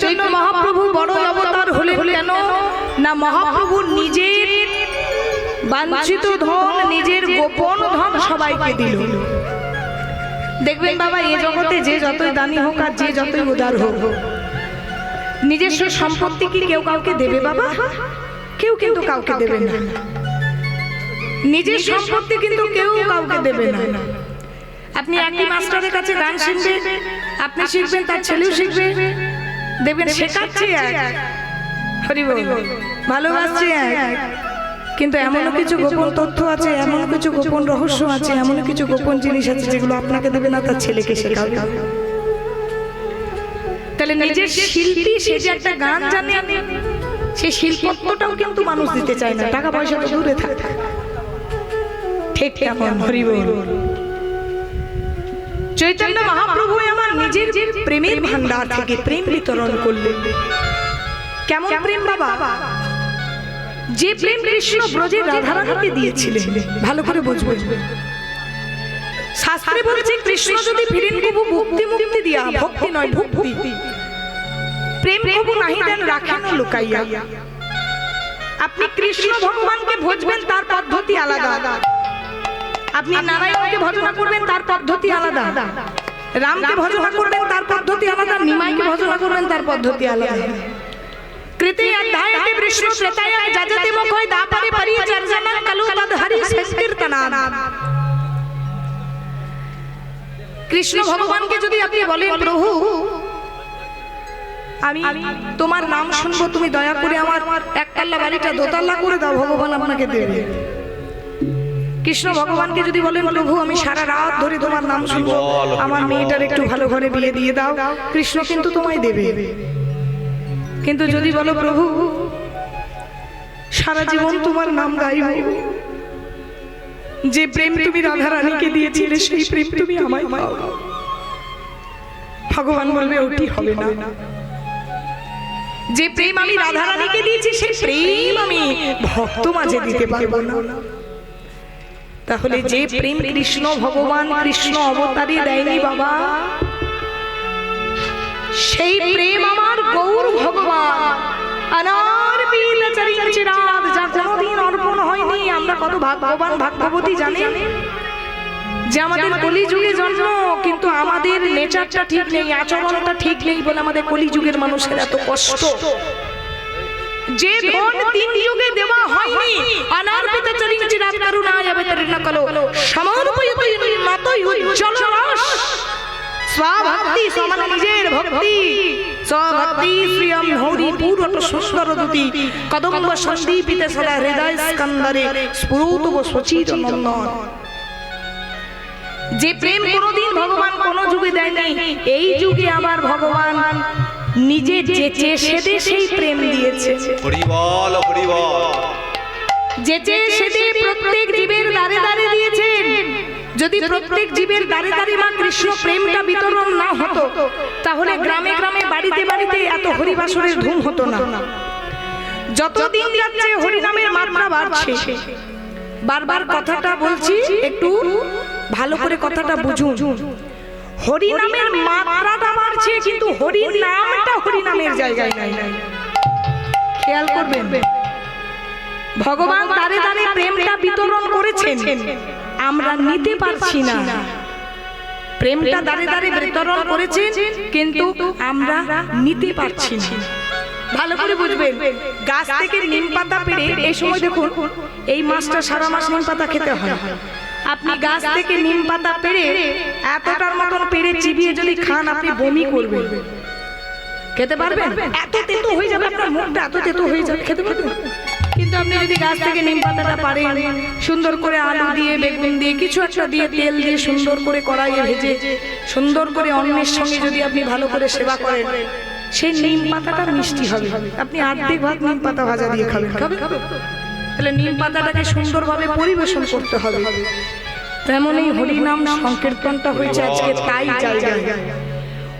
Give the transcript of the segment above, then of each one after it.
চৈতন্য মহাপ্রভু বড় অবতার হলেন কেন? না মহাপ্রভু নিজের বাঞ্ছিত ধন নিজের গোপন ধন সবাইকে দিল। দেখবেন বাবা এ জগতে যে যতই দানি হোক আর যে যতই উদার হোক নিজস্ব সম্পত্তি কি কেউ কাউকে দেবে বাবা? কেউ কিন্তু কাউকে দেবে না। নিজের সম্পত্তি কিন্তু কেউ কাউকে দেবে না। আপনি একই মাস্টারের কাছে গান শিখবেন আপনি শিখবেন তার ছেলেও শিখবে। দেখবেন শেখাচ্ছে এক। হরি বল। ভালোবাসছে এক। কিন্তু এমনও কিছু গোপন তথ্য আছে এমন কিছু গোপন রহস্য আছে এমন কিছু গোপন জিনিস আছে যেগুলো আপনাকে দেবে না তার ছেলেকে শেখাবে। তাহলে নিজের শিল্পী সে যে একটা গান জানে। সেই শিল্পত্বটাও কিন্তু মানুষ দিতে চায় না টাকা পয়সা তো দূরে থাকে। ঠিক কেমন হরি বল। চৈতন্য মহাপ্রভু নিজের প্রেমের ভান্ডার থেকে প্রেম বিতরণ করলেন। কেমন প্রেম বাবা? যে প্রেম কৃষ্ণ ব্রজের রাধারানীকে দিয়েছিলেন। ভালো করে বুঝবে শাস্ত্রে বলছে কৃষ্ণ যদি ফিরেন কবু মুক্তি মুক্তি দিয়া ভক্তি নয় ভক্তি। প্রেম কবু নাহি দেন রাখেন লুকাইয়া। আপনি কৃষ্ণ ভগবানকে ভজবেন তার পদ্ধতি আলাদা। আপনি নারায়ণকে ভজনা করবেন তার পদ্ধতি আলাদা। রামকে ভজনা করবেন তার পদ্ধতি আলাদা নিমাইকে ভজনা করবেন তার পদ্ধতি আলাদা। সংকীর্তনাদ। কৃষ্ণ ভগবানকে যদি আপনি বলেন প্রভু আমি তোমার নাম শুনব তুমি দয়া করে আমার একতলা বাড়িটা দোতলা করে দাও ভগবান আপনাকে দেবে। কৃষ্ণ ভগবানকে যদি বলেন প্রভু আমি সারা রাত ধরে তোমার নাম শুনব আমার মেয়েটার একটু ভালো ঘরে বিয়ে দিয়ে দাও। কৃষ্ণ কিন্তু তোমায় দেবে। কিন্তু যদি বলো প্রভু সারা জীবন তোমার নাম গাইব। যে প্রেম তুমি রাধা রানীকে দিয়েছিলে সেই প্রেম তুমি আমায় দাও। ভগবান বলবে ওটি হবে না। যে প্রেম আমি রাধা রানীকে দিয়েছি সেই প্রেম আমি ভক্ত মাঝে দিতে পারব না। তাহলে যে প্রেম কৃষ্ণ ভগবান কৃষ্ণ অবতারই দেয়নি বাবা। সেই প্রেম আমার গৌর ভগবান। বিল যা কোনোদিন অর্পণ হয়নি। আমরা কত ভাগ্যবান ভাগ্যবতী জানেন? যে আমাদের কলিযুগে জন্ম কিন্তু আমাদের নেচারটা ঠিক নেই আচরণটা ঠিক নেই বলে আমাদের কলিযুগের মানুষের এত কষ্ট। যে ধন তিন যুগে দেওয়া হয়নি অনার্পিত চরিং চিরাত করুণা যাবে তরিণ কলো সমর্পয়িত মাতই উজ্জ্বল রস স্বভক্তি সমান নিজের ভক্তি। স্বভক্তি শ্রিয়ম হরি পুরট সুন্দর দুতি কদম্ব সন্দীপিতে সদা হৃদয় স্কন্দরে। স্ফুরুত সচিত নন্দন। যে প্রেম কোনোদিন ভগবান কোন যুগে দেয়নি এই যুগে আবার ভগবান নিজে যেচে সেদে সেই প্রেম দিয়েছে। হরিবল হরিবল। যেচে সেদে প্রত্যেক জীবের দ্বারে দ্বারে দিয়েছেন। যদি প্রত্যেক জীবের দ্বারে দ্বারে মা কৃষ্ণ প্রেমটা বিতরণ না হতো তাহলে গ্রামে গ্রামে বাড়িতে বাড়িতে এত হরিবাসরের ধুম হতো না। যত দিন যাচ্ছে হরিনামের মাত্রা বাড়ছে। বারবার কথাটা বলছি একটু ভালো করে কথাটা বুঝুন। হরিনামের মাত্রাটা বাড়ছে কিন্তু হরি নামটা হরিনামের জায়গায় নাই। খেয়াল করবেন। ভগবান তারে তারে প্রেমটা বিতরণ করেছেন। আমরা নিতে পারছি না। প্রেমটা দাঁড়ে দাঁড়ে বিতরণ করেছেন কিন্তু আমরা নিতে পারছি না। ভালো করে বুঝবেন গাছ থেকে নিম পাতা পেড়ে এই সময় দেখুন এই মাছটা সারা মাস নিম পাতা খেতে হয়। আপনি গাছ থেকে নিম পাতা পেড়ে এতটার মতন পেড়ে চিবিয়ে যদি খান আপনি বমি করবেন। খেতে পারবেন? এত তেতো হয়ে যাবে আপনার মুখটা এত তেতো হয়ে যাবে। খেতে পারবেন? কিন্তু আপনি যদি গাছ থেকে নিম পাতাটা পারেন সুন্দর করে আলু দিয়ে বেগুন দিয়ে কিছু একটা দিয়ে তেল দিয়ে সুন্দর করে কড়াইয়ে ভেজে সুন্দর করে অন্যের সঙ্গে যদি আপনি ভালো করে সেবা করেন সেই নিম পাতাটা মিষ্টি হবে। আপনি অর্ধেক ভাগ নিম পাতা ভাজা দিয়ে খাবেন। খাবেন। তাহলে নিম পাতাটাকে সুন্দরভাবে পরিবেশন করতে হবে তেমনই হরিনাম সংকীর্তনটা হয়েছে আজকে তাই জায়গায়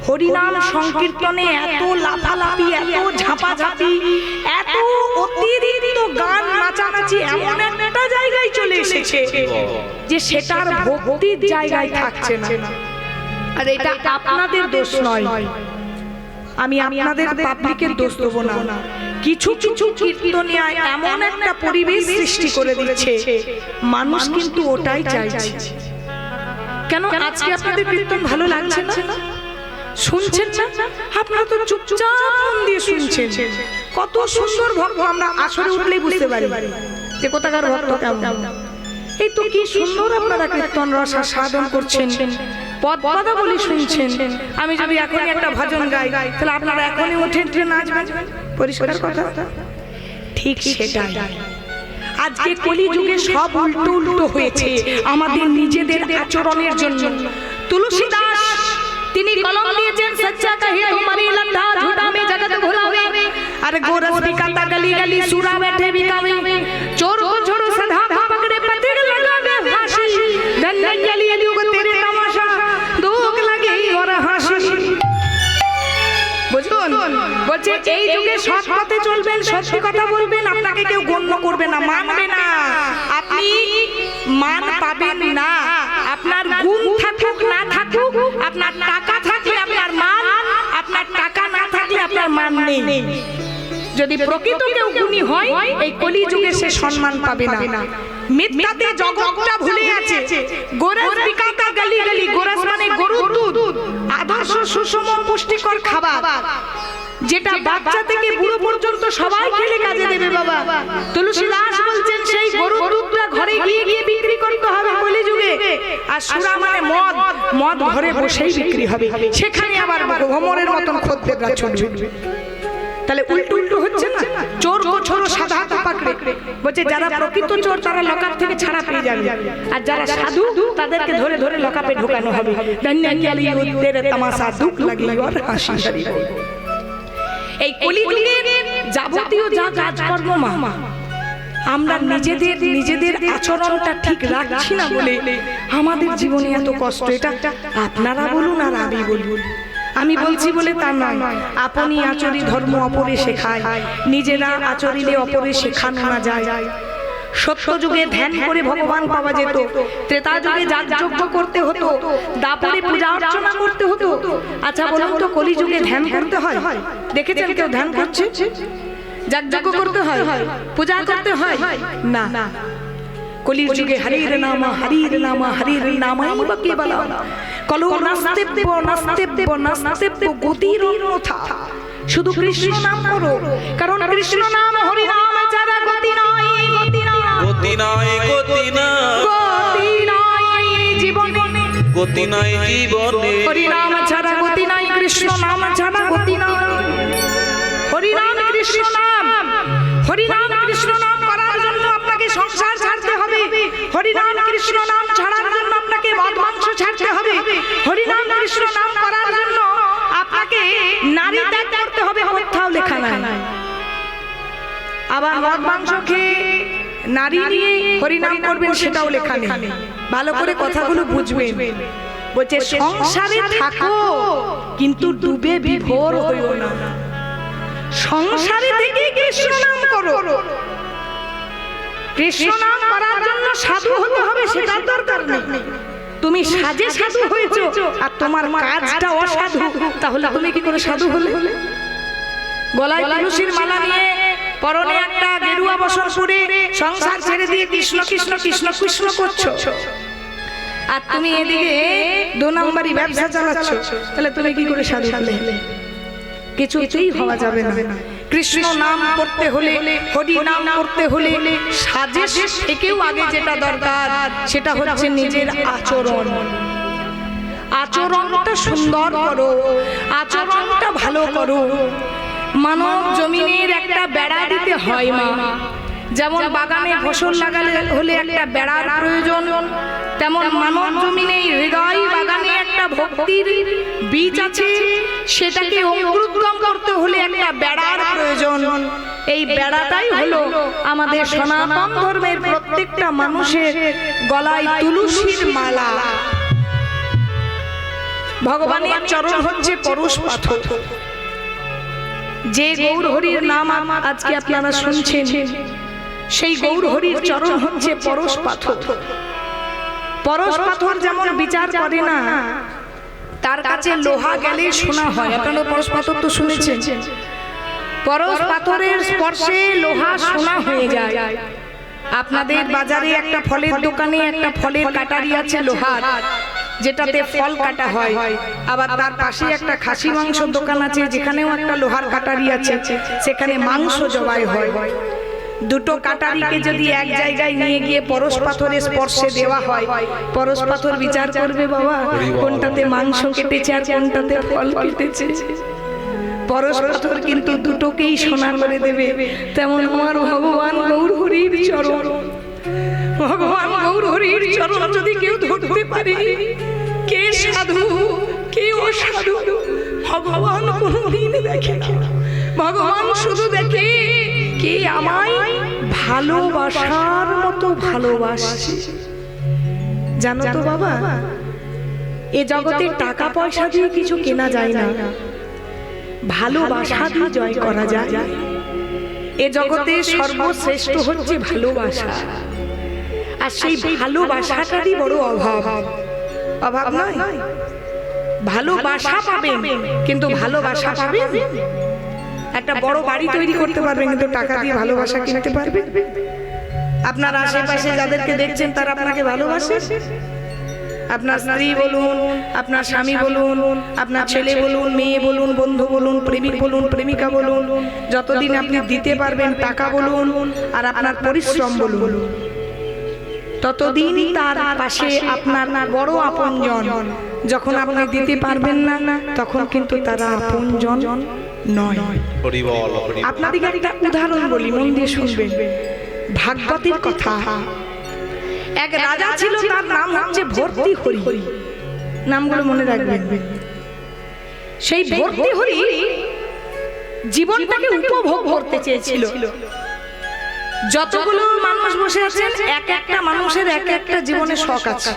হরিনাম সংকীর্তনে এত লাফালাফি এত ঝাপাঝাপি এত অতিরিক্ত গান নাচানাচি এমন একটা জায়গায় চলে এসেছে যে সেটার ভক্তির জায়গায় থাকছে না। আর এটা আপনাদের দোষ নয়। আমি আপনাদের পাবলিকের দোষ দেবো না। কিছু কিছু কীর্তনিয়ায় এমন একটা পরিবেশ সৃষ্টি করে দিচ্ছে। মানুষ কিন্তু ওটাই চাইছে। কেন আজকে আপনাদের কীর্তন ভালো লাগছে না? শুনছেন না? আপনারা তো চুপচাপ মন দিয়ে শুনছেন। কত সুন্দর ভক্ত আমরা আসরে উঠলেই বুঝতে পারি। যে কোথাকার ভক্ত কেমন। এই তো কি সুন্দর আপনারা কীর্তন রস সাধন করছেন। পদ পদা বলি শুনছেন। আমি যদি এখনই একটা ভজন গাই তাহলে আপনারা এখনই উঠে উঠে নাচবেন। পরিষ্কার কথা? ঠিক সেটাই। আজকে কলিযুগে সব উল্টো উল্টো হয়েছে। আমাদের নিজেদের আচরণের জন্য। তুলসী দাস তিনি কলম দিয়েছেন সচ্চা কাহি তোমারি লন্ডা ঝুটা মে জগত ভুলাবে আর গোরস বিকাতা গলি গলি সুরা বেঠে বিকাবে সত্যি কথা বলবেন আপনাকে কেউ গণ্য করবে না মানবে না। আপনি মান পাবেন না। আপনার গুণ থাকুক না থাকুক আপনার টাকা থাকলে আপনার মান আপনার টাকা না থাকলে আপনার মান নেই। যদি প্রকৃত কেউ গুণী হয় এই কলি যুগে সে সম্মান পাবে না। মিথ্যাতে জগৎটা ভুলে আছে গোরাস বিকাতা গলি গলি গোরাস মানে গরুর দুধ। আদর্শ সুষম পুষ্টিকর খাবার। যেটা বাচ্চা থেকে বুড়ো পর্যন্ত সবাই খেলে কাজে দেবে বাবা। তুলসী দাস বলছেন সেই গরুর দুধটা ঘরে গিয়ে গিয়ে বিক্রি করতে হবে কলি যুগে আর সুরা মানে মদ। মদ। ঘরে বসেই বিক্রি হবে। সেখানে আবার ভ্রমণের মতন খদ্দেররা চলবে। তাহলে উল্টো উল্টো হচ্ছে না চোর কো ছোড়ো সাধা পাকড়ে। বলছে যারা প্রকৃত চোর তারা লকাপ থেকে ছাড়া পেয়ে যাবে। আর যারা সাধু তাদেরকে ধরে ধরে লকাপে ঢোকানো হবে। তামাশা দুঃখ লাগি আর হাসি এই কলিযুগের যাবতীয় যা কাজকর্ম মা আমরা নিজেদের নিজেদের আচরণটা ঠিক রাখছি না বলে আমাদের জীবনে এত কষ্ট এটা আপনারা বলুন আর আমি বলুন। আমি বলছি বলে তা নয়। আপনি আচরি ধর্ম অপরে শেখায়। নিজেরা আচরিলে অপরে শেখানো না যায়। সত্য যুগে ধ্যান করে ভগবান পাওয়া যেত। ত্রেতা যুগে যাগযজ্ঞ করতে হতো। দাপরে পূজা অর্চনা করতে হতো। আচ্ছা বলুন তো কলি যুগে ধ্যান করতে হয়? দেখেছেন কেউ ধ্যান করছে? যাগযজ্ঞ করতে হয়? পূজা করতে হয়? না। কলির যুগে হরির নাম হরির নাম হরির নামাই বকে বলা কলো নাস্তেব্য নাস্তেব্য নাস্তেব্য গতির অন্যথা। শুধু কৃষ্ণ নাম করো। কারণ কৃষ্ণ নাম গতি নাই জীবনে। হরি নাম ছাড়া গতি নাই, কৃষ্ণ নাম ছাড়া গতি নাই। হরি নাম কৃষ্ণ নাম। হরি নাম কৃষ্ণ নাম করার জন্য আপনাকে সংসার ছাড়তে হবে। হরি নাম কৃষ্ণ নাম ছাড়ার জন্য আপনাকে মদ মাংস ছাড়তে হবে। হরি নাম কৃষ্ণ নাম করার জন্য আপনাকে নারী ত্যাগ করতে হবে কোথাও লেখা নাই। আবার মদ মাংস খেয়ে নারী নিয়ে হরিনাম করবেন সেটাও লেখা নেই। ভালো করে কথাগুলো বুঝবেন। বলছে সংসারে থাকো কিন্তু ডুবে বিভোর হইও না। সংসারে থেকে কৃষ্ণ নাম করো। কৃষ্ণ নাম করার জন্য সাধু হতে হবে সেটার দরকার নেই। তুমি সাজে সাধু হয়েছো আর তোমার কাজটা অসাধু। তাহলে তুমি কি করে সাধু হলে? গলায় তুলসীর মালা নিয়ে পরনে একটা গেরুয়া বসন পরে সংসার ছেড়ে দিয়ে কৃষ্ণ কৃষ্ণ কৃষ্ণ কৃষ্ণ করছ। আর তুমি এদিকে দু নম্বরই ব্যবসা চালাচ্ছ। তাহলে তুমি কি করে সাধু হলে কিছুতেই হওয়া যাবে না। কৃষ্ণ নাম করতে হলে হরি নাম করতে হলে সাজে থেকেও আগে যেটা দরকার সেটা হচ্ছে নিজের আচরণ। আচরণটা সুন্দর করো। আচরণটা ভালো করো। মানব জমিনের একটা বেড়া দিতে হয় মা। যেমন বাগানে ফসল লাগালে হলে একটা বেড়ার প্রয়োজন, তেমন মানব জমিনে হৃদয় বাগানে একটা ভক্তির বীজ আছে, সেটাকে অঙ্কুরোদ্গম করতে হলে একটা বেড়ার প্রয়োজন। এই বেড়াটাই হলো আমাদের সনাতন ধর্মের প্রত্যেকটা মানুষের গলায় তুলসীর মালা। ভগবানের চরণ হচ্ছে পরশ পাথর। যে গৌর হরির নাম আজকে আপনারা শুনছেন। সেই গৌর হরির চরণ হচ্ছে পরশ পাথর। পরশ পাথর যেমন বিচার করে না তার কাছে লোহা গেলে শোনা হয়। আপনারা পরশ পাথর তো শুনেছেন। পরশ পাথরের স্পর্শে লোহা সোনা হয়ে যায়। আপনাদের বাজারে একটা ফলের দোকানে একটা ফলের কাটারি আছে লোহার। যেটাতে ফল কাটা হয়। আবার তার পাশে একটা খাসি মাংস দোকান আছে যেখানেও একটা লোহার কাটারি আছে। সেখানে মাংস জবাই হয়। দুটো কাটারিকে যদি এক জায়গায় নিয়ে গিয়ে পরশ পাথরের স্পর্শে দেওয়া হয়। পরশ পাথর বিচার করবে বাবা। কোনটাতে মাংস কেটেছে আর কোনটাতে ফল কেটেছে? পরশ পাথর কিন্তু দুটোকেই সোনা করে দেবে। তেমন আমার ভগবান গৌর হরির চরণ ভগবান গৌর হরির চরণ। যদি কেউ ধরতে পারে কে সাধু? কে অসাধু? ভগবান কোনোদিন দেখে না। ভগবান শুধু দেখে কে আমায় ভালোবাসার মতো ভালোবাসছে। জানো তো বাবা, এ জগতে টাকা পয়সা দিয়ে কিছু কেনা যায় না। ভালোবাসা দিয়ে জয় করা যায়। এ জগতে সর্বশ্রেষ্ঠ হচ্ছে ভালোবাসা। আর সেই ভালোবাসাটারই বড় অভাব। অভাব নয়। ভালোবাসা পাবেন কিন্তু ভালোবাসা পাবেন। একটা বড় বাড়ি তৈরি করতে পারবেন কিন্তু টাকা দিয়ে ভালোবাসা কিনতে পারবেন। আপনার আশেপাশে যাদেরকে দেখছেন তারা আপনাকে ভালোবাসে। আপনার স্ত্রী বলুন আপনার স্বামী বলুন আপনার ছেলে বলুন মেয়ে বলুন বন্ধু বলুন প্রেমিক বলুন প্রেমিকা বলুন যতদিন আপনি দিতে পারবেন টাকা বলুন আর আপনার পরিশ্রম বলুন। ততদিন তার পাশে আপনার না বড় আপনজন। যখন আপনি দিতে পারবেন না না তখন কিন্তু তারা আপনজন নয়। আপনাদেরকে একটা উদাহরণ বলি মন দিয়ে শুনবেন। ভাগবতের কথা। এক রাজা ছিল তার নাম হচ্ছে ভর্তি হরি। নামগুলো মনে রাখবেন। সেই ভর্তি হরি জীবনটাকে উপভোগ করতে চেয়েছিল। যতগুলো মানুষ বসে আছেন, এক একটা মানুষের এক একটা জীবনে শখ আছে।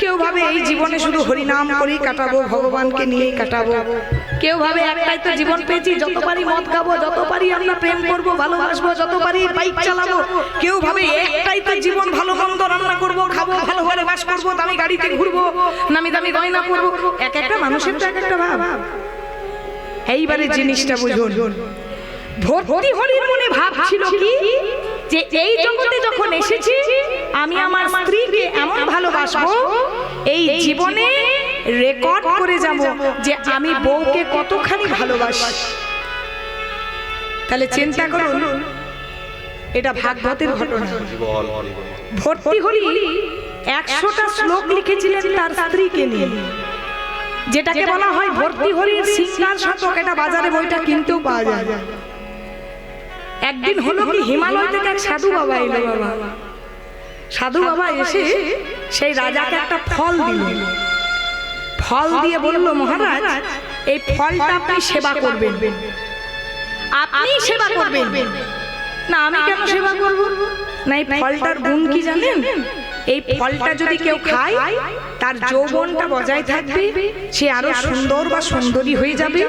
কেউ ভাবে এই জীবনে শুধু হরিনাম করেই কাটাবো, ভগবানকে নিয়েই কাটাবো। কেউ ভাবে একটাই তো জীবন পেয়েছি, যত পারি মদ খাব, যত পারি আমরা প্রেম করব, ভালোবাসবো, যত পারি বাইক চালাবো। কেউ ভাবে একটাই তো জীবন ভালো মন্দ রান্না করব, খাব, ভালো ঘরে বাস করব, দামি গাড়িতে ঘুরবো, নামি দামি গয়না করব এক একটা মানুষের তো এক একটা ভাব। এইবারে জিনিসটা বুঝুন ভর্তি হরির মনে ভাব ছিল কি? যে এই জগতে যখন এসেছি আমি আমার স্ত্রীকে এমন ভালোবাসবো এই জীবনে রেকর্ড করে যাব যে আমি বউকে কতখানি ভালোবাসি। তাহলে চিন্তা করুন এটা ভাগবতের ঘটনা। ভর্তি হরি একশোটা শ্লোক লিখেছিলেন তার স্ত্রীকে নিয়ে। যেটাকে বলা হয় ভর্তি হরির সিঙ্গার শতক। এটা বাজারে বইটা কিনতেও পাওয়া যায়। একদিন হলো কি হিমালয় থেকে এক সাধু বাবা এলো বাবা। সাধু বাবা এসে সেই রাজাকে একটা ফল দিল। ফল দিয়ে বলল মহারাজ এই ফলটা আপনি সেবা করবেন। আপনি সেবা করবেন। না আমি কেন সেবা করব? না এই ফলটার গুণ কি জানেন? এই ফলটা যদি কেউ খায় তার যৌবনটা বজায় থাকবে সে আরও সুন্দর বা সুন্দরী হয়ে যাবে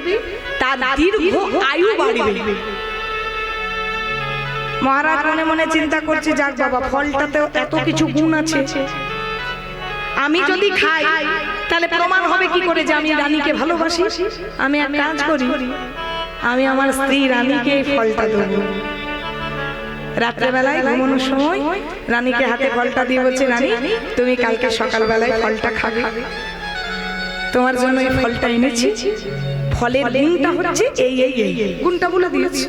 তার দীর্ঘ আয়ু বাড়বে। মহারাজ মনে মনে চিন্তা করছে, যাক বাবা ফলটাতে এত কিছু গুণ আছে। আমি যদি খাই, তাহলে প্রমাণ হবে কি করে যে আমি রানীকে ভালোবাসি? আমি এক কাজ করি, আমি আমার স্ত্রী রানীকে ফলটা দেবো। রাত্রেবেলায় ঘুমানোর সময় রানীকে হাতে ফলটা দিয়ে বলছে, রানী, তুমি কালকে সকালবেলায় ফলটা খাবে। তোমার জন্য এই ফলটা এনেছি। ফলের গুণটা হচ্ছে এই এই এই। গুণটা বলে দিয়েছি।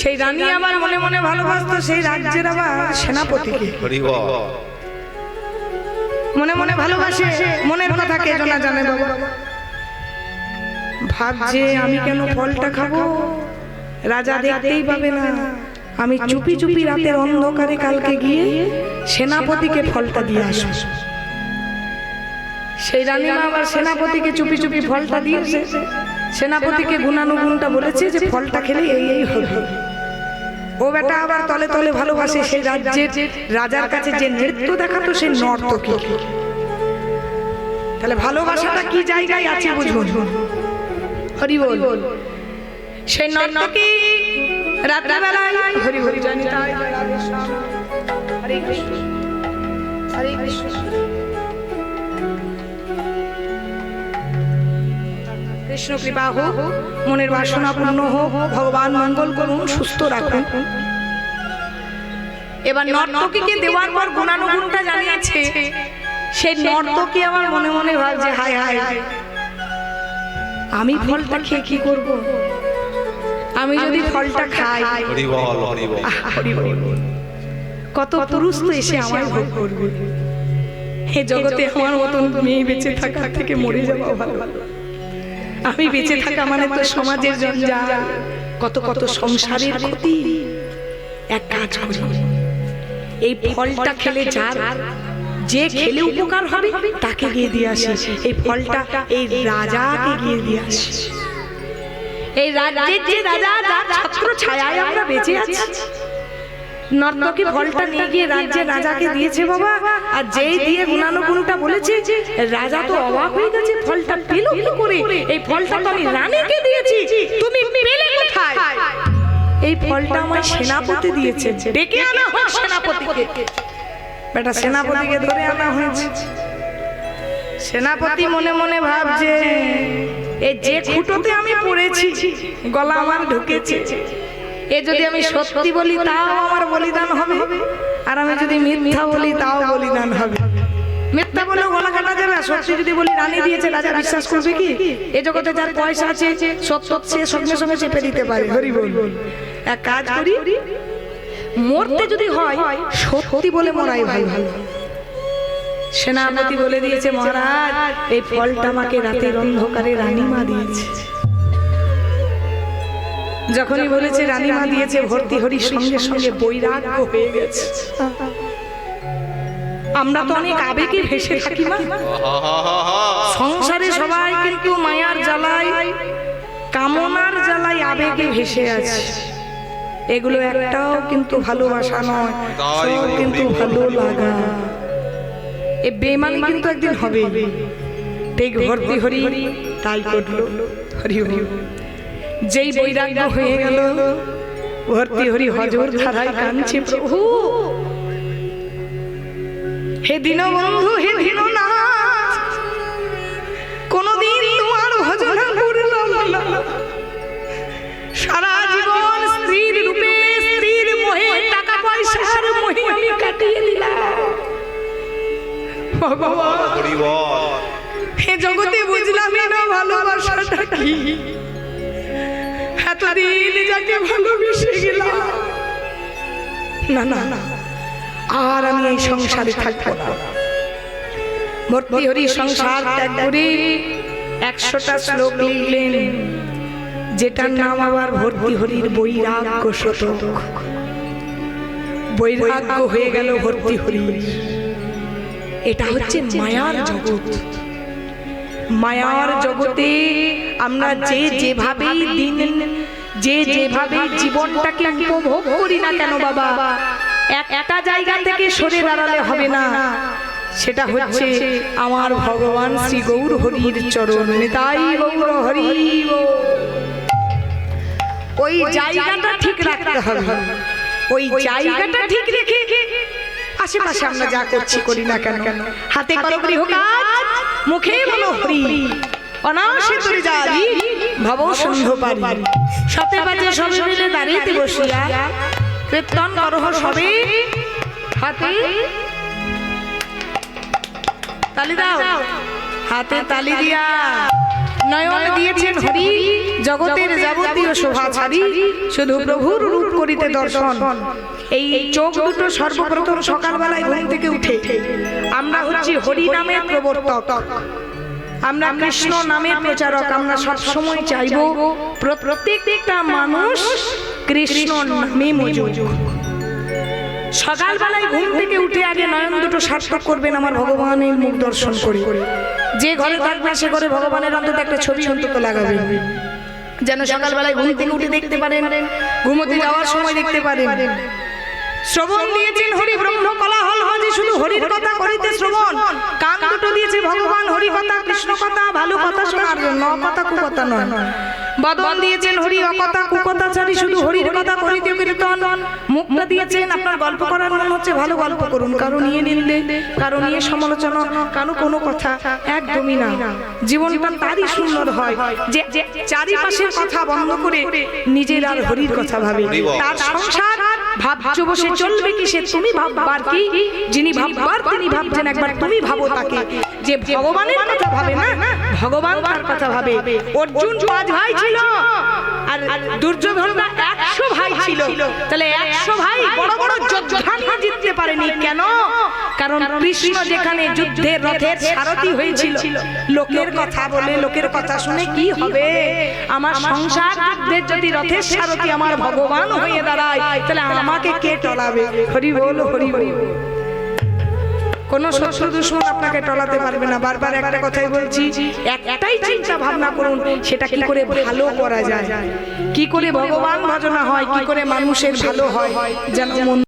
সেই রানী আবার মনে মনে ভালোবাসতো সেই রাজ্যের আবার সেনাপতিকে। বল মনে মনে ভালোবাসে মনের কথা কে জানা জানে বাবা? ভাবছে আমি কেন ফলটা খাব? রাজা দেখতেই পাবে না। আমি চুপি চুপি রাতের অন্ধকারে কালকে গিয়ে সেনাপতিকে ফলটা দিয়ে আসব সেই রানীমা আবার সেনাপতিকে চুপি চুপি ফলটা দিয়েছে সেনাপতিকে গুণানুগুণটা বলেছে যে ফলটা খেলে এই এই হবে। ও বেটা আবার তলে তলে ভালোবাসে সেই রাজ্যের রাজার কাছে যে নৃত্য দেখাতো সে নর্তকী। তাহলে ভালোবাসাটা কি জায়গায় আছে বুঝুন? হরি বল। সেই নর্তকী রাত্রেবেলায় হরি হরি জানি হরে কৃষ্ণ। হরে কৃষ্ণ। কৃষ্ণ কৃপা হোক মনের বাসনা পূর্ণ হোক ভগবান মঙ্গল করুন সুস্থ রাখুন। এবার নর্তকীকে দেওয়ার পর গুণানুগুণটা জানিয়েছে সেই নর্তকী আমার মনে মনে ভাবছে হায় হায় হায়। আমি ফলটা খেয়ে কি করব? আমি যদি ফলটা খাই। হরি বল হরি বল। হরি বল। কত পুরুষ তো এসে আমার ভোগ করবে। হে জগতে আমার মতন মেয়ে বেঁচে থাকা থেকে মরে যাওয়া ভালো। ভালো। আমি বেঁচে থাকা মানে তো সমাজের জঞ্জাল। কত কত সংসারের ক্ষতি। এক কাজ করি। এই ফলটা খেলে যার যে খেলে উপকার হবে, তাকে গিয়ে দিয়ে আসি। এই ফলটা এই রাজাকে গিয়ে দিয়ে আসি। এই রাজ্যের যে রাজা ছত্র ছায়ায় আমরা বেঁচে আছি নর্তকী ফলটা নিয়ে গিয়ে রাজ্যের রাজাকে দিয়েছে বাবা। আর যেই দিয়ে গুণানুগুণটা বলেছে রাজা তো অবাক হয়ে গেছে ফলটা পেল কি করে? এই ফলটা তো আমি রানীকে দিয়েছি তুমি পেলে কোথায়? এই ফলটা আমার সেনাপতি দিয়েছে ডেকে আনা হোক সেনাপতিকে। বেটা সেনাপতিকে ধরে আনা হয়েছে। সেনাপতি মনে মনে ভাবছে এই যে খুঁটোতে আমি পড়েছি গলা আমার ঢুকেছে। এ যদি আমি সত্যি বলি তাও আমার বলিদান হবে। আর আমি যদি মিথ্যা বলি তাও বলিদান হবে। মিথ্যা বলেও গলা কাটা যাবে সত্যি যদি বলি রানী দিয়েছে রাজা বিশ্বাস করবে কি? এ জগতে যার পয়সা আছে সত্য সে সঙ্গে সঙ্গে চেপে দিতে পারে। হরি বল। এক কাজ করি মরতে যদি হয় সত্যি বলে মরাই ভাই ভালো। সেনাপতি বলে দিয়েছে মহারাজ এই ফলটা আমাকে রাতের অন্ধকারে রানীমা দিয়েছে। যখনই বলেছে রানীমা দিয়েছে ভর্তি হরির সঙ্গে সঙ্গে বৈরাগ্য হয়ে গেছে। আমরা তো অনেক আবেগে ভেসে থাকি না সংসারে সবাই কিন্তু মায়ার জ্বালায় কামনার জ্বালায় আবেগে ভেসে আছে। এগুলো একটাও কিন্তু ভালোবাসা নয় সব কিন্তু ভালো লাগা। এ বেমানি কিন্তু একদিন হবে ঠিক ভর্তি হরি তাই করল হরি হরি যেই বৈরাগ্য হয়ে গেল ভর্তি হরি হজর ধারায় কাঁদছে প্রভু। হে দিন বন্ধু হে দিন না কোনদিন তোমার ভজন করলাম না। সারা জীবন স্ত্রীর রূপে স্ত্রীর মোহে টাকা পয়সার মোহে আমি কাটিয়ে দিলাম ভগবান। হে জগতে বুঝলামই না ভালোবাসাটা কি। এতদিন যাকে ভালোবেসে গেলাম। না না না, আর আমি এই সংসারে না। সংসার ত্যাগ করে একশোটা শ্লোক লিখলেন, যেটার নাম আবার ভর্তি হরির বৈরাগ্য শতক। বৈরাগ্য হয়ে গেল ভর্তি হরি এটা হচ্ছে মায়ার জগৎ। মায়ার জগতে আমরা যে যেভাবেই দিন যে যেভাবে জীবনটাকে উপভোগ করি না কেন বাবা? একটা জায়গা থেকে সরে দাঁড়ালে হবে না। সেটা হচ্ছে আমার ভগবান শ্রী গৌর হরির চরণ। তাই গৌর হরি ওই জায়গাটা ঠিক রাখতে হবে। ওই জায়গাটা ঠিক রেখে আশেপাশে আমরা যা করছি করি না কেন? হাতে করো গৃহ কাজ মুখে বলো হরি। অনাশে তোরে যাবি ভব সন্ধ পারি। সাথে বাজে সবে মিলে দাঁড়িয়ে বসিয়া কীর্তন করহ সবে। হাতে। তালি দাও। হাতে তালি দিয়া। নয়ন দিয়েছেন হরি। জগতের যাবতীয় শোভা ছাড়ি। শুধু প্রভুর রূপ করিতে দর্শন। এই চোখ দুটো সর্বপ্রথম সকালবেলায় ঘুম থেকে উঠে। আমরা হচ্ছি হরি নামের প্রবর্তক। আমরা কৃষ্ণ নামের প্রচারক আমরা সব সময় চাইব প্র- প্রত্যেকটা মানুষ কৃষ্ণ নামে মজুদ সকালবেলায় ঘুম থেকে উঠে আগে নয়ন দুটো সার্থক করবেন আমার ভগবানের মুখ দর্শন করে। যে ঘরে থাকবেন সে ঘরে ভগবানের অন্তত একটা ছবি অন্তত লাগাবেন। যেন সকালবেলায় ঘুম থেকে উঠে দেখতে পারেন ঘুমোতে যাওয়ার সময় দেখতে পারেন। শ্রবণ দিয়েছেন হরি ব্রহ্ম কলা হল হজি শুধু হরির কথা করিতে শ্রবণ। কান দুটো দিয়েছে ভগবান হরি কথা কৃষ্ণ কথা ভালো কথা শোনার জন্য কথা কু কথা নয়। বদন দিয়েছেন হরি অকথা কুকথাচারী শুধু হরির কথা করিতে কীর্তন মুখটা দিয়েছেন আপনার গল্প করার মনে হচ্ছে ভালো গল্প করুন কারও নিয়ে নিন্দে কারও নিয়ে সমালোচনা কারও কোনো কথা একদমই না জীবনটা তারই সুন্দর হয় যে যে চারিপাশের কথা বন্ধ করে নিজের আর হরির কথা ভাবে তার সংসার ভাবছ বসে চলবে কি সে তুমি ভাববার কি? যিনি ভাববার তিনি ভাবছেন একবার তুমি ভাবো তাকে। যে ভগবানের কথা ভাবে না ভগবান তার কথা ভাবে। অর্জুন পাঁচ ভাই ছিল। আর দুর্যোধনরা একশো ভাই ছিল। তাহলে একশো ভাই বড় বড় যোদ্ধা নিয়ে জিততে পারেনি। কেন? কারণ কৃষ্ণ যেখানে যুদ্ধের রথের সারথি হয়েছিল। লোকের কথা বলে লোকের কথা শুনে কি হবে? আমার সংসার যুদ্ধের যদি রথের সারথি আমার ভগবান হয়ে দাঁড়ায় তাহলে আমাকে কে টলাবে? হরি বল। হরি বল। কোন শত্রু দুশ্মন আপনাকে টলাতে পারবে না। বারবার একটা কথাই বলছি একটাই চিন্তা ভাবনা করুন, সেটা কি করে ভালো করা যায়? কি করে ভগবান ভজনা হয়, কি করে মানুষের ভালো হয়, যেন মন